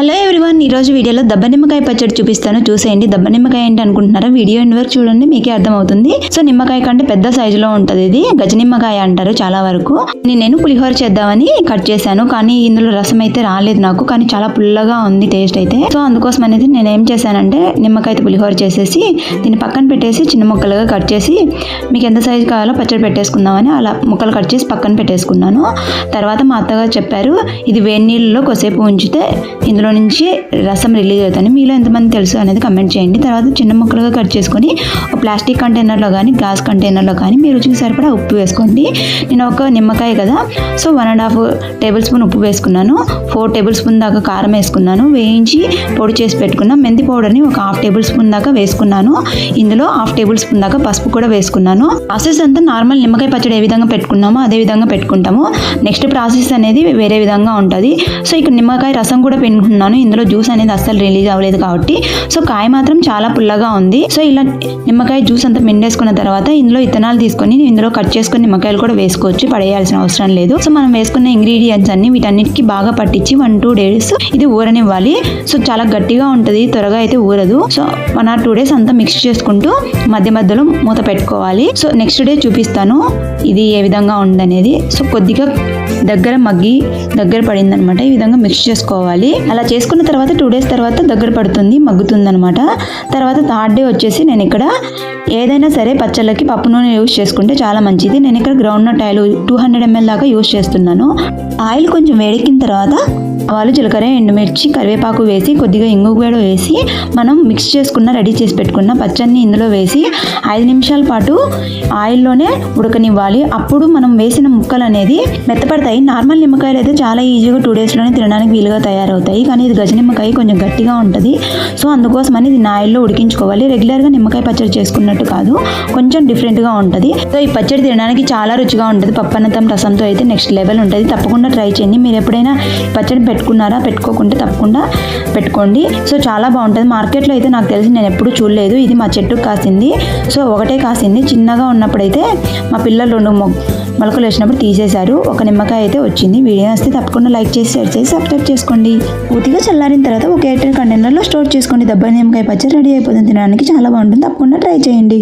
Hello everyone ఈరోజు వీడియోలో దబ్బ నిమ్మకాయ పచ్చడి చూపిస్తాను. చూసేయండి దబ్బనిమ్మకాయ ఏంటి అనుకుంటున్నారా? వీడియో ఎండ్ వరకు చూడండి మీకే అర్థమవుతుంది. సో నిమ్మకాయ కంటే పెద్ద సైజులో ఉంటుంది ఇది. గజ నిమ్మకాయ అంటారు చాలా వరకు. నేను పులిహోర చేద్దామని కట్ చేశాను కానీ ఇందులో రసం అయితే రాలేదు నాకు కానీ చాలా పుల్లగా ఉంది టేస్ట్ అయితే. సో అందుకోసం అనేది నేను ఏం చేశానంటే నిమ్మకాయ పులిహోర చేసేసి దీన్ని పక్కన పెట్టేసి చిన్న ముక్కలుగా కట్ చేసి మీకు ఎంత సైజు కావాలో పచ్చడి పెట్టేసుకుందామని అలా ముక్కలు కట్ చేసి పక్కన పెట్టేసుకున్నాను. తర్వాత మా అత్తగారు చెప్పారు ఇది వేడి నీళ్ళలో కొద్దిసేపు ఉంచితే ఇందులో నుంచి రసం రిలీజ్ అవుతుంది. మీలో ఎంతమంది తెలుసు అనేది కమెంట్ చేయండి. తర్వాత చిన్న ముక్కలుగా కట్ చేసుకొని ప్లాస్టిక్ కంటైనర్లో కానీ గ్లాస్ కంటైనర్లో కానీ మీరు రుచికి సరిపడా ఉప్పు వేసుకోండి. నేను ఒక నిమ్మకాయ కదా so one and half tablespoon ఉప్పు వేసుకున్నాను. ఫోర్ టేబుల్ స్పూన్ దాకా కారం వేసుకున్నాను. వేయించి పొడి చేసి పెట్టుకున్న మెంతి పౌడర్ని ఒక హాఫ్ టేబుల్ స్పూన్ దాకా వేసుకున్నాను. ఇందులో హాఫ్ టేబుల్ స్పూన్ దాకా పసుపు కూడా వేసుకున్నాను. ప్రాసెస్ అంతా నార్మల్ నిమ్మకాయ పచ్చడి ఏ విధంగా పెట్టుకున్నామో అదే విధంగా పెట్టుకుంటాము. నెక్స్ట్ ప్రాసెస్ అనేది వేరే విధంగా ఉంటుంది. సో ఇక్కడ నిమ్మకాయ రసం కూడా పెట్టుకున్నాను ఇందులో జ్యూస్ అనేది అస్సలు రిలీజ్ అవ్వలేదు కాబట్టి. సో కాయ మాత్రం చాలా పుల్లగా ఉంది. సో ఇలా నిమ్మకాయ జ్యూస్ అంతా మిండేసుకున్న తర్వాత ఇందులో ఇత్తనాలు తీసుకొని ఇందులో కట్ చేసుకుని నిమ్మకాయలు కూడా వేసుకోవచ్చు. పడేయాల్సిన అవసరం లేదు. సో మనం వేసుకున్న ఇంగ్రీడియంట్స్ అన్ని వీటన్నిటికీ బాగా పట్టించి వన్ టూ డేస్ ఇది ఊరనివ్వాలి. సో చాలా గట్టిగా ఉంటుంది. త్వరగా అయితే ఊరదు. So one or two days అంతా మిక్స్ చేసుకుంటూ మధ్య మధ్యలో మూత పెట్టుకోవాలి. సో నెక్స్ట్ డే చూపిస్తాను ఇది ఏ విధంగా ఉందనేది. సో కొద్దిగా దగ్గర మగ్గి దగ్గర పడింది అనమాట ఈ విధంగా మిక్స్ చేసుకోవాలి. అలా చేసుకున్న తర్వాత టూ డేస్ తర్వాత దగ్గర పడుతుంది మగ్గుతుంది అనమాట తర్వాత థర్డ్ డే వచ్చేసి నేను ఇక్కడ ఏదైనా సరే పచ్చళ్ళకి పప్పు నూనె యూస్ చేసుకుంటే చాలా మంచిది. నేను ఇక్కడ groundnut oil two hundred ML దాకా యూస్ చేస్తున్నాను. ఆయిల్ కొంచెం వేడెక్కిన తర్వాత ఆవాలు జీలకర్ర ఎండుమిర్చి కరివేపాకు వేసి కొద్దిగా ఇంగు కూడా వేసి మనం మిక్స్ చేసుకున్న రెడీ చేసి పెట్టుకున్న పచ్చడిని ఇందులో వేసి ఐదు నిమిషాల పాటు ఆయిల్లోనే ఉడకనివ్వాలి. అప్పుడు మనం వేసిన ముక్కలు అనేది మెత్తపడతాయి. నార్మల్ నిమ్మకాయలు అయితే చాలా ఈజీగా టూ డేస్లోనే తినడానికి వీలుగా తయారవుతాయి. కానీ ఇది గజ నిమ్మకాయ కొంచెం గట్టిగా ఉంటుంది. సో అందుకోసమని దీన్ని ఆయిల్లో ఉడికించుకోవాలి. రెగ్యులర్గా నిమ్మకాయ పచ్చడి చేసుకున్నట్టు కాదు. కొంచెం డిఫరెంట్గా ఉంటుంది. సో ఈ పచ్చడి తినడానికి చాలా రుచిగా ఉంటుంది. పప్పన్నతం రసంతో అయితే నెక్స్ట్ లెవెల్ ఉంటుంది. తప్పకుండా ట్రై చేయండి. మీరు ఎప్పుడైనా పచ్చడి పెట్టుకున్నారా? పెట్టుకోకుంటే తప్పకుండా పెట్టుకోండి. సో చాలా బాగుంటుంది. మార్కెట్లో అయితే నాకు తెలిసి నేను ఎప్పుడూ చూడలేదు. ఇది మా చెట్టుకు కాసింది. సో ఒకటే కాసింది. చిన్నగా ఉన్నప్పుడైతే మా పిల్లలు రెండు మొ మొలకలు వేసినప్పుడు తీసేశారు. ఒక నిమ్మకాయ అయితే వచ్చింది. వీడియో వస్తే తప్పకుండా లైక్ చేసి షేర్ చేసి సబ్స్క్రైబ్ చేసుకోండి. పూర్తిగా చల్లారిన తర్వాత ఒక ఎయిర్ కంటైనర్లో స్టోర్ చేసుకోండి. దెబ్బ నిమ్మకాయ పచ్చడి రెడీ అయిపోతుంది. తినడానికి చాలా బాగుంటుంది. తప్పకుండా ట్రై చేయండి.